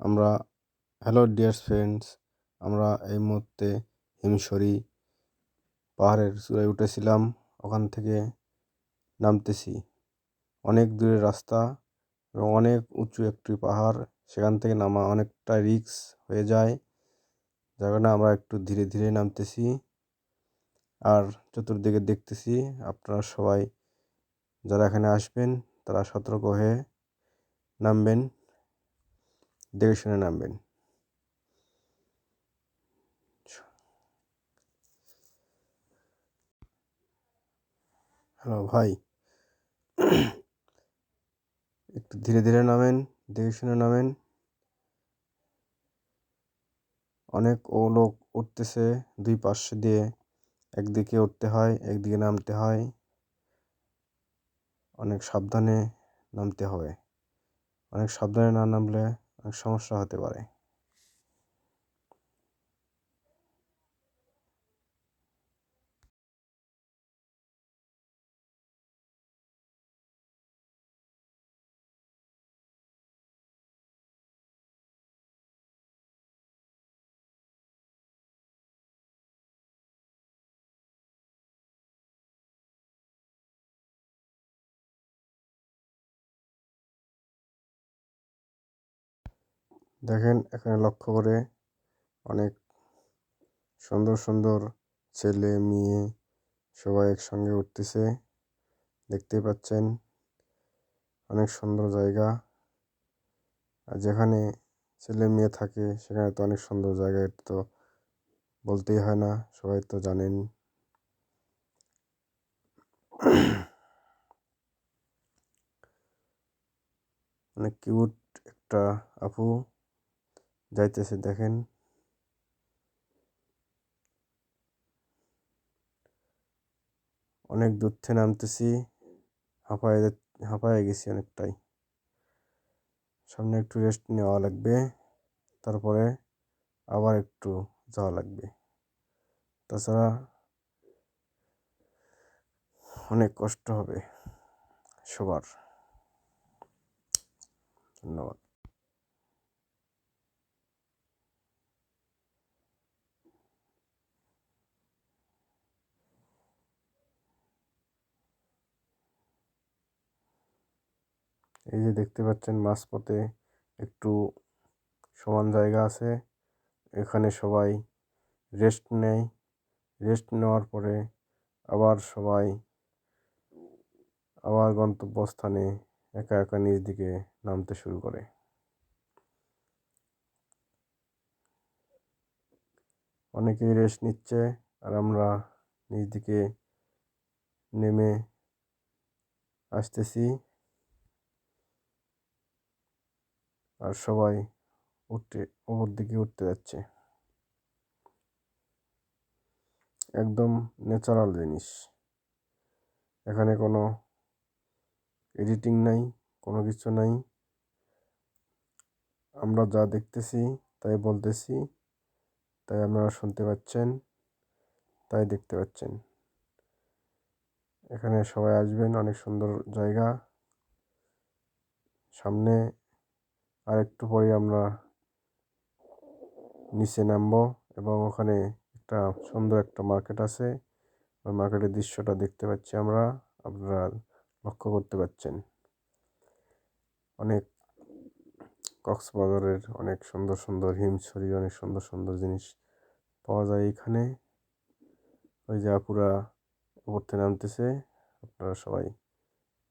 আমরা hello dear friends আমরা এই মুহূর্তে হিমশরি পাহাড়ের চূড়ায় উঠেছিলাম, ওখান থেকে নামতেছি। অনেক দূরের রাস্তা এবং অনেক উঁচু একটি পাহাড়, সেখান থেকে নামা অনেকটা রিস্ক হয়ে যায়, যার কারণে আমরা একটু ধীরে ধীরে নামতেছি। আর চতুর্দিকে দেখতেছি, আপনারা সবাই যারা এখানে আসবেন, তারা সতর্ক হয়ে নামবেন। দেখে শুনে নামবেন। হ্যালো ভাই। একটু ধীরে ধীরে নামেন দেখে শুনে নামেন। অনেক ও লোক উঠতেছে, দুই পাশে দিয়ে একদিকে উঠতে হয়, একদিকে নামতে হয়। অনেক সাবধানে নামতে হবে। অনেক সাবধানে না নামলে সমস্যা হতে পারে। দেখেন এখানে লক্ষ্য করে অনেক সুন্দর সুন্দর ছেলে, মেয়ে সবাই একসঙ্গে উঠতেছে। দেখতে পাচ্ছেন অনেক সুন্দর জায়গা। আর যেখানে ছেলে, মেয়ে থাকে সেখানে তো অনেক সুন্দর জায়গা এটা তো বলতেই হয় না, সবাই তো জানেন। অনেক কিউট একটা আপু। যাইতেছে, দেখেন। অনেক দূর থেকে নামতেছি, হাঁপায়ে হাঁপায়ে গেছি অনেকটাই। সামনে একটু রেস্ট নেওয়া লাগবে, তারপরে আবার একটু যাওয়া লাগবে। তাছাড়া অনেক কষ্ট হবে সবার। ধন্যবাদ। এই যে দেখতে পাচ্ছেন মাঝপথে একটু সমান জায়গা আছে। এখানে সবাই রেস্ট নেয়। রেস্ট নেওয়ার পরে আবার সবাই আবার গন্তব্যস্থানে একা একা নিজ দিকে নামতে শুরু করে। অনেকেই রেস্ট নিচ্ছে আর আমরা নিজ দিকে নেমে আসতেছি। আর সবাই উঠতে, ওপর দিকে উঠতে যাচ্ছে। একদম ন্যাচারাল জিনিস। এখানে কোনো এডিটিং নাই, কোনো কিছু নাই। আমরা যা দেখতেছি, তাই বলতেছি, তাই আপনারা শুনতে পাচ্ছেন, তাই দেখতে পাচ্ছেন। এখানে সবাই আসবেন, অনেক সুন্দর জায়গা। সামনে আর একটু পরে আমরা নিচে নামবো এবং ওখানে একটা সুন্দর একটা মার্কেট আছে। ওই মার্কেটের দৃশ্যটা দেখতে পাচ্ছি আমরা, আপনারা লক্ষ্য করতে পারছেন অনেক কক্সবাজারের অনেক সুন্দর সুন্দর হিমছড়ি, অনেক সুন্দর সুন্দর জিনিস পাওয়া যায় এখানে। ওই যে আপুরা উপরতে নামতেছে, আপনারা সবাই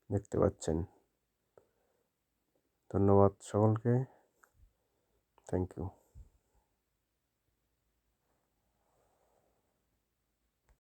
দেখতে পাচ্ছেন। ধন্যবাদ সকলকে থ্যাংক ইউ